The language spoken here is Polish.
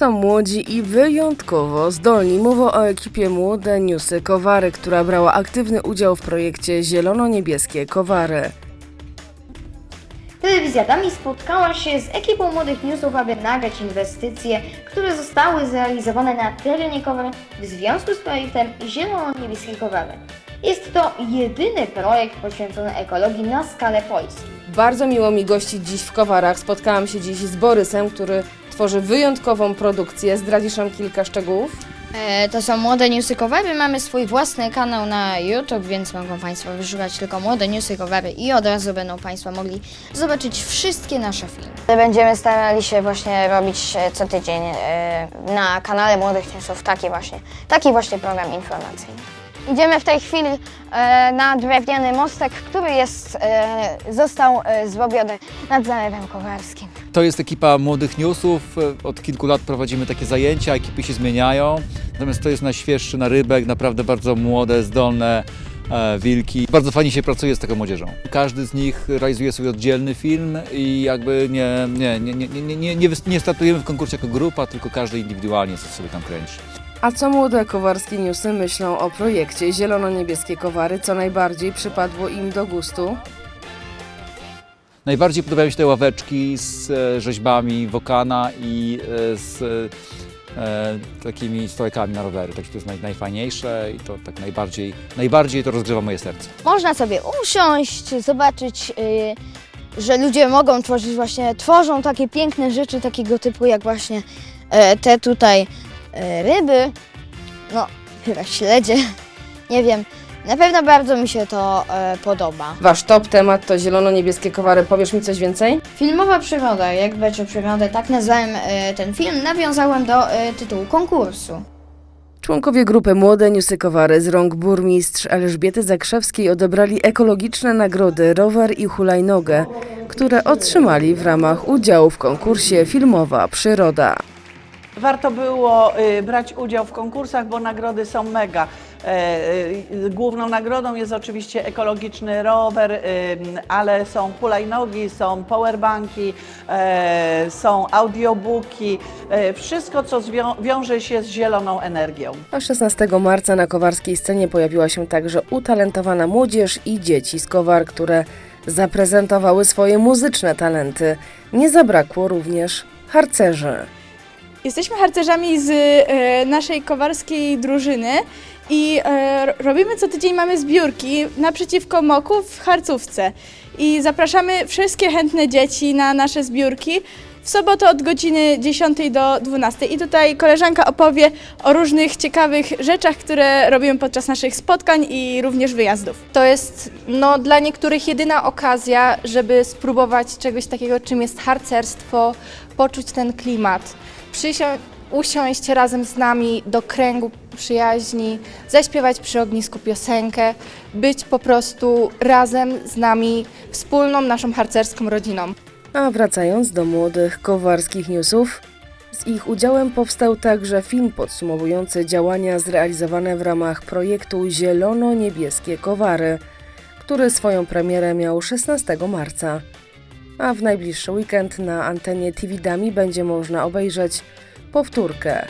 są młodzi i wyjątkowo zdolni. Mowa o ekipie Młode Newsy Kowary, która brała aktywny udział w projekcie Zielono-Niebieskie Kowary. Telewizja Dami spotkała się z ekipą młodych newsów, aby nagrać inwestycje, które zostały zrealizowane na terenie Kowar w związku z projektem Zielono-Niebieskie Kowary. Jest to jedyny projekt poświęcony ekologii na skalę Polski. Bardzo miło mi gościć dziś w Kowarach. Spotkałam się dziś z Borysem, który tworzy wyjątkową produkcję. Zdradzisz nam kilka szczegółów? E, To są Młode Newsy Kowary. Mamy swój własny kanał na YouTube, więc mogą Państwo wyszukać tylko Młode Newsy Kowary i od razu będą Państwo mogli zobaczyć wszystkie nasze filmy. Będziemy starali się właśnie robić e, co tydzień e, na kanale Młodych Newsów taki właśnie, taki właśnie program informacyjny. Idziemy w tej chwili e, na drewniany mostek, który jest, e, został e, zrobiony nad Zalewem Kowarskim. To jest ekipa Młodych Newsów. Od kilku lat prowadzimy takie zajęcia, ekipy się zmieniają. Natomiast to jest najświeższy narybek, naprawdę bardzo młode, zdolne e, wilki. Bardzo fajnie się pracuje z taką młodzieżą. Każdy z nich realizuje swój oddzielny film i jakby nie, nie, nie, nie, nie, nie, nie, nie startujemy w konkursie jako grupa, tylko każdy indywidualnie sobie tam kręci. A co młode kowarskie newsy myślą o projekcie Zielono-Niebieskie Kowary? Co najbardziej przypadło im do gustu? Najbardziej podobają się te ławeczki z e, rzeźbami wokana i e, z e, takimi stołekami na rowery. Także to jest naj, najfajniejsze i to tak najbardziej, najbardziej to rozgrzewa moje serce. Można sobie usiąść, zobaczyć, y, że ludzie mogą tworzyć właśnie, tworzą takie piękne rzeczy takiego typu jak właśnie te tutaj ryby, no chyba śledzie, nie wiem. Na pewno bardzo mi się to e, podoba. Wasz top temat to Zielono-Niebieskie Kowary. Powiesz mi coś więcej? Filmowa przygoda, jak dbać o przyrodę, tak nazwałem e, ten film, nawiązałem do e, tytułu konkursu. Członkowie grupy Młode Newsy Kowary z rąk burmistrz Elżbiety Zakrzewskiej odebrali ekologiczne nagrody rower i hulajnogę, które otrzymali w ramach udziału w konkursie Filmowa Przyroda. Warto było y, brać udział w konkursach, bo nagrody są mega. E, y, Główną nagrodą jest oczywiście ekologiczny rower, y, ale są hulajnogi, są powerbanki, e, są audiobooki, e, wszystko co wiąże się z zieloną energią. A 16 marca na kowarskiej scenie pojawiła się także utalentowana młodzież i dzieci z Kowar, które zaprezentowały swoje muzyczne talenty. Nie zabrakło również harcerzy. Jesteśmy harcerzami z e, naszej kowarskiej drużyny i e, ro- robimy co tydzień, mamy zbiórki naprzeciwko moku w harcówce. I zapraszamy wszystkie chętne dzieci na nasze zbiórki w sobotę od godziny 10 do 12. I tutaj koleżanka opowie o różnych ciekawych rzeczach, które robimy podczas naszych spotkań i również wyjazdów. To jest no, dla niektórych jedyna okazja, żeby spróbować czegoś takiego, czym jest harcerstwo, poczuć ten klimat, Przysią- usiąść razem z nami do kręgu przyjaźni, zaśpiewać przy ognisku piosenkę, być po prostu razem z nami, wspólną naszą harcerską rodziną. A wracając do młodych kowarskich newsów, z ich udziałem powstał także film podsumowujący działania zrealizowane w ramach projektu Zielono-Niebieskie Kowary, który swoją premierę miał 16 marca. A w najbliższy weekend na antenie TV Dami będzie można obejrzeć powtórkę.